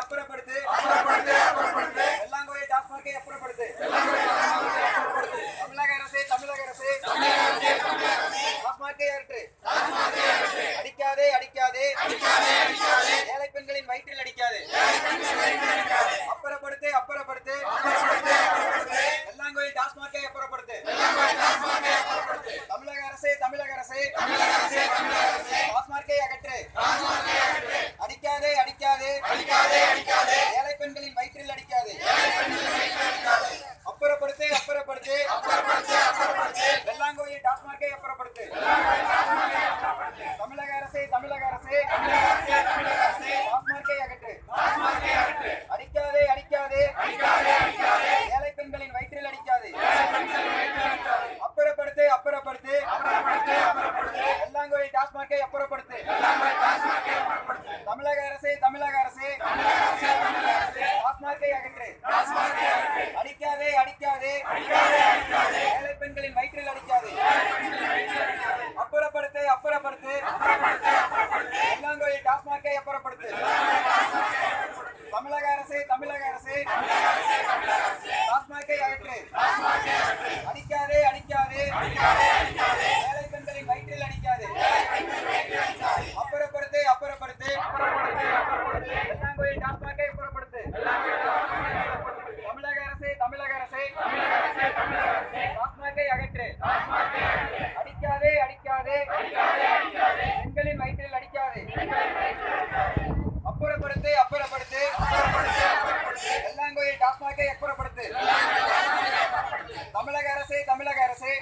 அப்புறப்படுத்து அப்புறப்படுத்து. அப்புறப்படுத்து அப்புறப்படுத்து வெள்ளாங்கோயை டாஸ்மாகை அப்புறப்படுத்து. தமிழக அரசு தமிழக அரசு. டாஸ்மாகை அற்று அடிக்காதே அடிக்காதே. ஏழை பெண்களின் வயிற்றில் அடிக்காது. அப்புறப்படுத்து அப்புறப்படுத்து. வெள்ளாங்கோயில் டாஸ்மாகை அப்புறப்படுத்து. தமிழக அரசு தமிழக அரசு. தமிழக அரசே தமிழக அரசே. டாஸ்மாகை அகற்று அடிக்காதே அடிக்காதே பெண்களின் வயிற்றில் அடிக்காதே அப்புறப்படுத்து அப்புறப்படுத்து எல்லாங்கோயில் டாஸ்மாகை அப்புறப்படுத்து தமிழக அரசே தமிழக அரசே